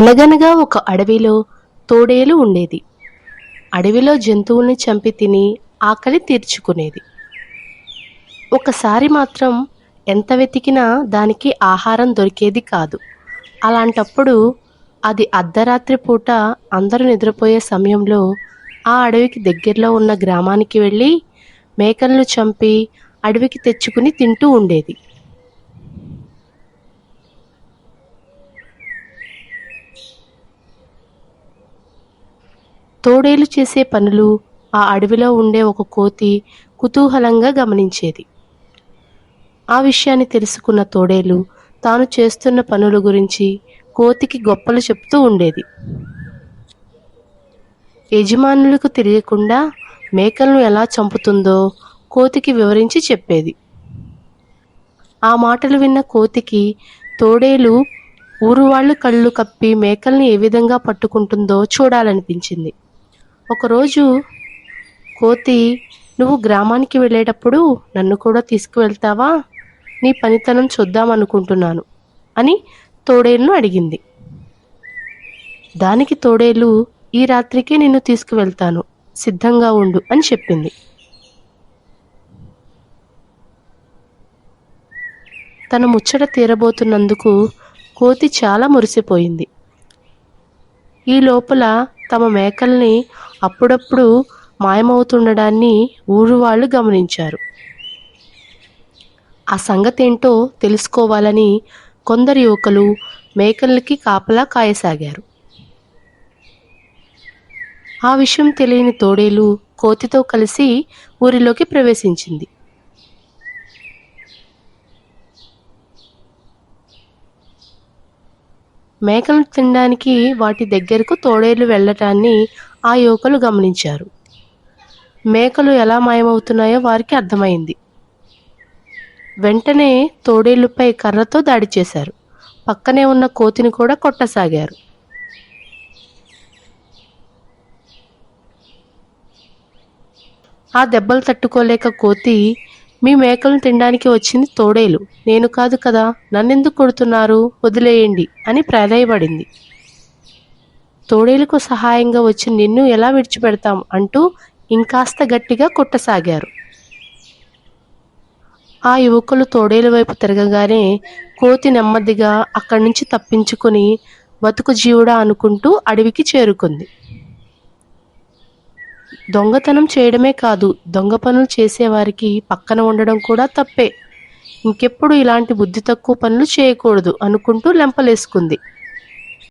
అనగనగా ఒక అడవిలో తోడేలు ఉండేది. అడవిలో జంతువుల్ని చంపి తిని ఆకలి తీర్చుకునేది. ఒకసారి మాత్రం ఎంత వెతికినా దానికి ఆహారం దొరికేది కాదు. అలాంటప్పుడు అది అర్ధరాత్రి పూట అందరూ నిద్రపోయే సమయంలో ఆ అడవికి దగ్గరలో ఉన్న గ్రామానికి వెళ్ళి మేకలను చంపి అడవికి తెచ్చుకుని తింటూ ఉండేది. తోడేలు చేసే పనులు ఆ అడవిలో ఉండే ఒక కోతి కుతూహలంగా గమనించేది. ఆ విషయాన్ని తెలుసుకున్న తోడేలు తాను చేస్తున్న పనుల గురించి కోతికి గొప్పలు చెప్తూ ఉండేది. యజమానులకు తెలియకుండా మేకలను ఎలా చంపుతుందో కోతికి వివరించి చెప్పేది. ఆ మాటలు విన్న కోతికి తోడేలు ఊరు వాళ్ళు కళ్ళు కప్పి మేకల్ని ఏ విధంగా పట్టుకుంటుందో చూడాలనిపించింది. ఒకరోజు కోతి నువ్వు గ్రామానికి వెళ్ళేటప్పుడు నన్ను కూడా తీసుకువెళ్తావా? నీ పనితనం చూద్దామనుకుంటున్నాను అని తోడేలును అడిగింది. దానికి తోడేలు ఈ రాత్రికే నిన్ను తీసుకువెళ్తాను. సిద్ధంగా ఉండు అని చెప్పింది. తన ముచ్చట తీరబోతున్నందుకు కోతి చాలా మురిసిపోయింది. ఈ లోపల తమ మేకల్ని అప్పుడప్పుడు మాయమవుతుండడాన్ని ఊరు వాళ్ళు గమనించారు. ఆ సంగతి ఏంటో తెలుసుకోవాలని కొందరు యువకులు మేకలకి కాపలా కాయసాగారు. ఆ విషయం తెలియని తోడేలు కోతితో కలిసి ఊరిలోకి ప్రవేశించింది. మేకలు తినడానికి వాటి దగ్గరకు తోడేళ్ళు వెళ్ళటాన్ని ఆ యువకులు గమనించారు. మేకలు ఎలా మాయమవుతున్నాయో వారికి అర్థమైంది. వెంటనే తోడేళ్ళుపై కర్రతో దాడి చేశారు. పక్కనే ఉన్న కోతిని కూడా కొట్టసాగారు. ఆ దెబ్బలు తట్టుకోలేక కోతి మీ మేకలను తినడానికి వచ్చింది తోడేలు. నేను కాదు కదా నన్నెందుకు కొడుతున్నారు? వదిలేయండి అని ప్రాధాయపడింది. తోడేలుకు సహాయంగా వచ్చి నిన్ను ఎలా విడిచిపెడతాం అంటూ ఇంకాస్త గట్టిగా కొట్టసాగారు. ఆ యువకులు తోడేలు వైపు తిరగగానే కోతి నెమ్మదిగా అక్కడి నుంచి తప్పించుకొని బతుకు జీవుడా అనుకుంటూ అడవికి చేరుకుంది. దొంగతనం చేయడమే కాదు దొంగ పనులు చేసేవారికి పక్కన ఉండడం కూడా తప్పే. ఇంకెప్పుడు ఇలాంటి బుద్ధి తక్కువ పనులు చేయకూడదు అనుకుంటూ లెంపలేసుకుంది.